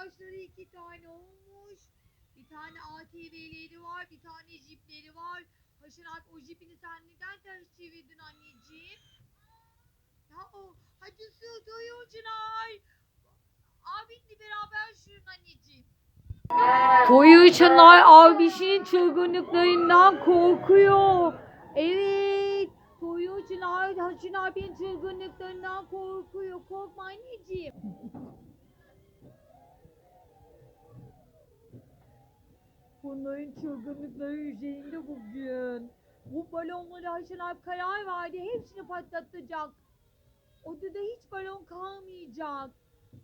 Araçları iki tane olmuş. Bir tane ATV'leri var, bir tane jipleri var. Haşin abi o jipini sen neden ters çevirdin anneciğim? Ya o, hadi su Çınar. Abinle beraber sürün anneciğim. Toyu Çınar abisinin çılgınlıklarından korkuyor. Evet. Toyu Çınar Haşin abinin çılgınlıklarından korkuyor. Korkma anneciğim. Bunların çılgınlıkları üzerinde bugün. Bu balonları Haşin abi karar verdi. Hepsini patlatacak. Odada hiç balon kalmayacak.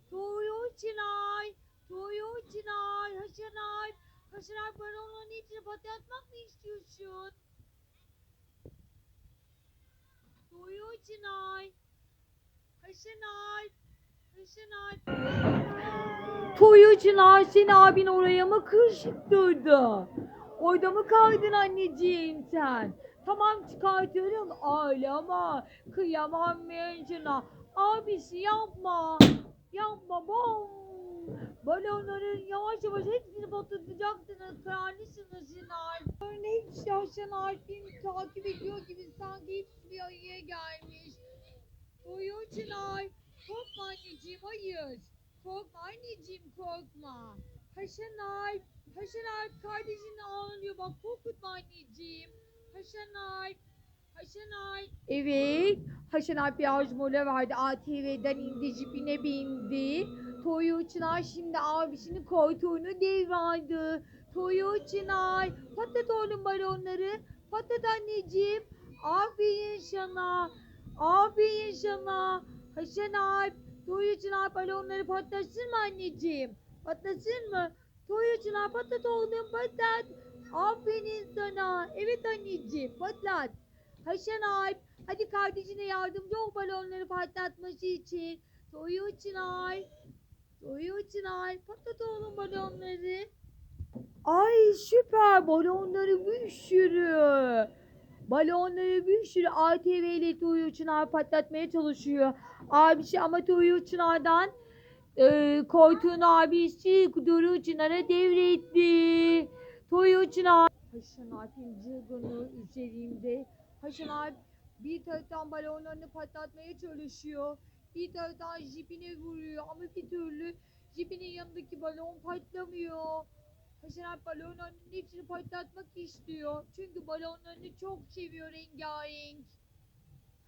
Toyu Çınar. Toyu Çınar. Haşin abi. Haşin abi balonların hepsini patlatmak mı istiyorsun? Toyu Çınar. Haşin abi. Haşin abi. Toyu Çınar seni abin oraya mı kıştırdı? Orada mı kaldın anneciğim sen? Tamam çıkartıyorum ağlama. Kıyamam ben sana. Abisi yapma. Yapma bom. Balonların yavaş yavaş hepsini patlatacaksınız. Şener. Böyle hiç yaşayan Alp'in takip ediyor gibi sanki hepsi bir araya gelmiş. Uyuyor Çınar. Korkma anneciğim hayır. Korkma anneciğim korkma. Haşan Alp. Haşan Alp kardeşini ağlıyor bak korkutma anneciğim. Haşan Alp. Haşan Alp. Evet. Haşan Alp bir mola verdi. ATV'den indi jipine bindi. Toyu Çınar şimdi abisinin koltuğunu devraldı. Toyu Çınar. Patlat oğlum balonları. Patlat anneciğim. Aferin sana. Aferin sana. Haşan Alp. Toyu Çınar balonları patlasın mı anneciğim? Patlasın mı? Toyu Çınar patlat oğlum patlat. Aferin sana. Evet anneciğim patlat. Haşan Alp. Hadi kardeşine yardımcı ol balonları patlatması için. Toyu Çınar. Toyu Çınar. Patlat oğlum balonları. Ay süper balonları bir sürü. Balonları bir sürü ATV ile Toyu Çınar patlatmaya çalışıyor. Abisi ama Toyu Çınar'dan e, koltuğunu abisi Duru Çınar'a devretti. Toyu Çınar. Haşan Alp'in cılgını üzerinde. Haşan Alp bir taraftan balonlarını patlatmaya çalışıyor. Bir taraftan jipine vuruyor ama bir türlü jipinin yanındaki balon patlamıyor. Haşan Alp balonlarının hepsini patlatmak istiyor. Çünkü balonlarını çok seviyor rengarenk.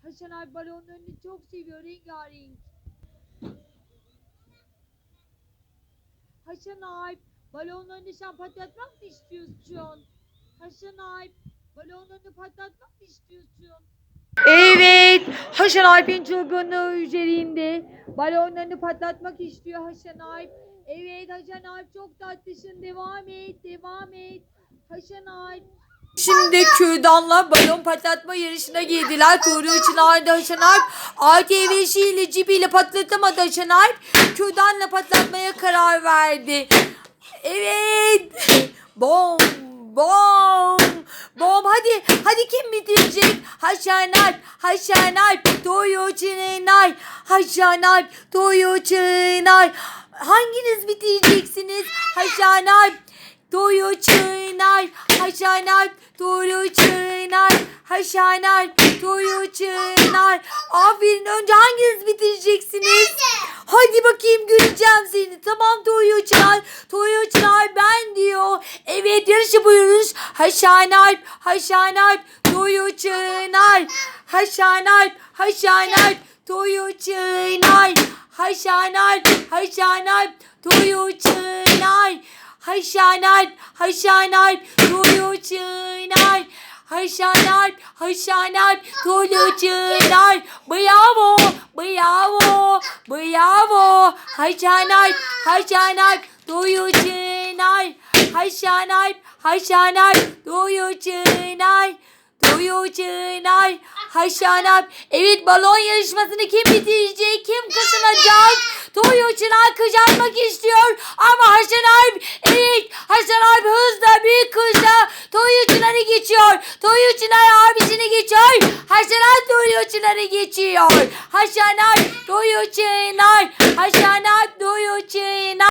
Haşan Alp balonlarını çok seviyor rengarenk. Haşan Alp balonlarını sen patlatmak mı istiyorsun? Haşan Alp balonlarını patlatmak mı istiyorsun? Evet, Haşan Alp'in çılgınlığı üzerinde. Balonlarını patlatmak istiyor Haşan Alp. Evet Haşan Alp çok tatlısın. Devam et, devam et. Haşan Alp. Şimdi kürdanla balon patlatma yarışına girdiler. Kuyruğu Çınar'da Haşan Alp ATV'siyle cibiyle patlatamadı Haşan Alp. Kürdanla patlatmaya karar verdi. Evet. Bom bom bom hadi hadi kim bitirecek? Haşan Alp Haşan Alp Toyo Çınar Haşan Alp Toyo Çınar Hanginiz bitireceksiniz? Haşan Alp Toyo Çınar Haşan Alp Çınar Haşan Alp Çınar Aferin önce hanginiz bitireceksiniz? Hadi bakayım göreceğim seni. Tamam Toyo Çınar. Toyo Çınar ben diyor. Evet yarışı yapıyoruz. Haşan Alp. Haşan Alp. Toyo Çınar. Haşan Alp. Haşan Alp. Toyo Çınar. Haşan Alp. Haşan Alp. Toyo Çınar. Haşan Alp. Haşan Alp. Toyo Çınar. Haşan Alp. Haşan Alp. Toyo Çınar. Bravo. Bravo. Bravo. Haşan Alp. Haşan Alp. Toyo Çınar. Haşan Alp. Haşan Alp. Toyo Çınar. Toyo Çınar. Haşan Alp. Evet balon yarışmasını kim bitirecek? Kim kazanacak? Toyo Çınar kazanmak istiyor. Ama Haşan Alp. Evet. Haşan Alp hızla büyük hızla Toyo Çınar'ı geçiyor. Toyo Çınar abisini geçiyor. Haşan Alp Toyo Çınar'ı geçiyor. Haşan Alp Toyo Çınar. Haşan Alp Toyo Çınar.